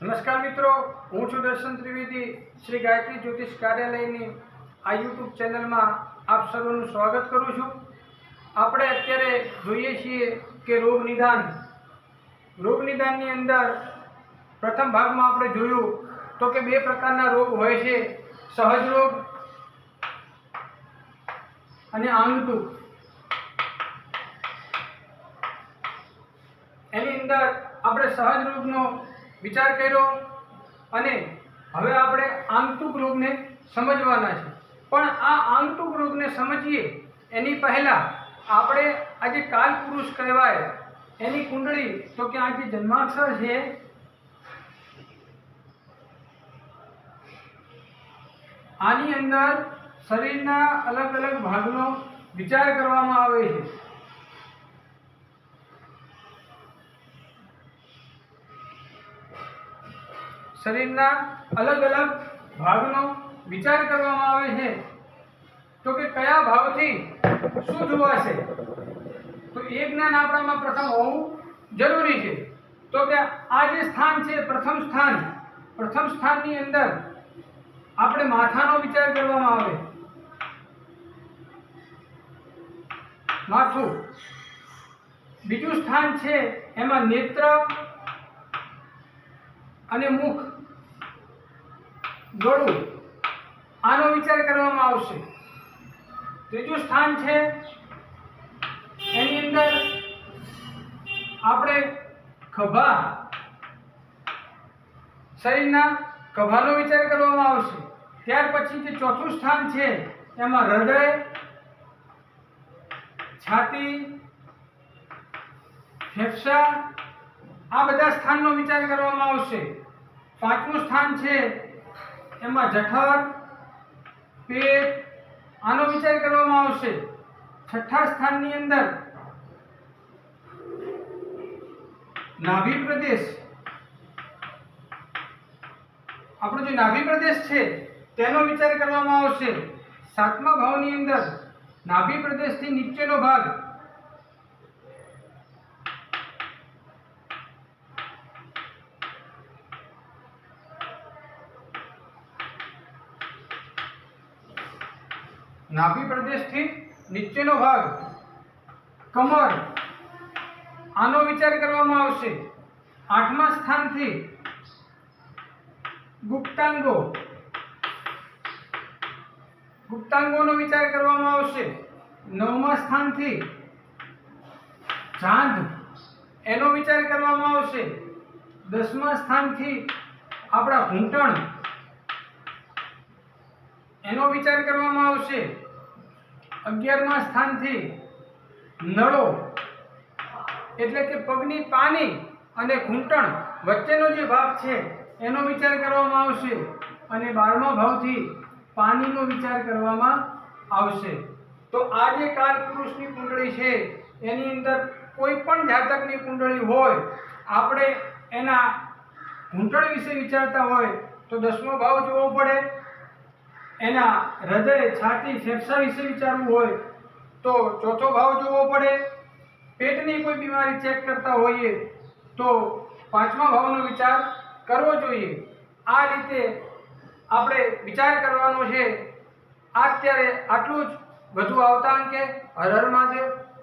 નમસ્કાર મિત્રો, હું છું દર્શન ત્રિવેદી, શ્રી ગાયત્રી જ્યોતિષ કાર્યાલયની આ યુટ્યુબ ચેનલમાં આપ સર્વનું સ્વાગત કરું છું. આપણે અત્યારે જોઈએ છીએ કે રોગ નિદાન. રોગ નિદાનની અંદર પ્રથમ ભાગમાં આપણે જોયું તો કે બે પ્રકારના રોગ હોય છે, સહજ રોગ અને આંગતું. એની અંદર આપણે સહજ રોગનો વિચાર કર્યો અને હવે આપણે આંતરિક રોગને સમજવાના છે. પણ આ આંતરિક રોગને સમજીએ, એની પહેલાં આપણે આજે કાલપુરુષ કહેવાય. એની કુંડળી, તો કે આજે જન્માક્ષર છે, આની અંદર શરીરના અલગ અલગ ભાગનો વિચાર કરવામાં આવે છે. શરીરના અલગ અલગ ભાગનો વિચાર કરવામાં આવે છે. તો કે કયા ભાવથી શું જોવાશે તો એ જ્ઞાન આપણામાં પ્રથમ હોવું જરૂરી છે. તો કે આ જે સ્થાન છે, પ્રથમ સ્થાન, પ્રથમ સ્થાનની અંદર આપણે માથાનો વિચાર કરવામાં આવે. માથું બીજું સ્થાન છે, એમાં નેત્ર અને મુખ. ગળું. આનો વિચાર કરવામાં આવશે. ત્રીજું સ્થાન છે, એની અંદર આપણે ખભા. શરીરના ખભાનો વિચાર કરવામાં આવશે. ત્યાર પછી જે ચોથું સ્થાન છે, એમાં હૃદય, છાતી, ફેફસા, આ બધા સ્થાનનો વિચાર કરવામાં આવશે. પાંચમું સ્થાન છે એમાં જઠર, પેટ, આનો વિચાર કરવામાં આવશે. છઠ્ઠા સ્થાનની અંદર નાભી પ્રદેશ. આપણો જે નાભી પ્રદેશ છે, તેનો વિચાર કરવામાં આવશે. સાતમા ભાવની અંદર નાભી પ્રદેશથી નીચેનો ભાગ નાભી પ્રદેશથી નીચેનો ભાગ, કમર, આનો વિચાર કરવામાં આવશે. આઠમા સ્થાનથી ગુપ્તાંગો, ગુપ્તાંગોનો વિચાર કરવામાં આવશે. નવમા સ્થાનથી ચાંદ, એનો વિચાર કરવામાં આવશે. દસમા સ્થાનથી આપણા ઘૂંટણ એનો વિચાર કરવામાં આવશે. અગિયારમા સ્થાનથી નળો, એટલે કે પગની પાની અને ઘૂંટણ વચ્ચેનો જે ભાગ છે, એનો વિચાર કરવામાં આવશે અને બારમા ભાવથી પાણીનો વિચાર કરવામાં આવશે. તો આ જે કાલપુરુષની કુંડળી છે, એની અંદર કોઈ પણ જાતકની કુંડળી હોય, આપણે એના ઘૂંટણ વિશે વિચારતા હોય, તો દસમો ભાવ જોવો પડે. એના હૃદય છાતી ફેફસા વિશે વિચારવું હોય તો ચોથો ભાવ જોવો પડે. પેટની કોઈ બીમારી ચેક કરતા હોઈએ તો પાંચમા ભાવનો વિચાર કરવો જોઈએ. આ રીતે આપણે વિચાર કરવાનો છે. અત્યારે આટલું જ. વધુ આવતા અંકે હર હર મહાદેવ.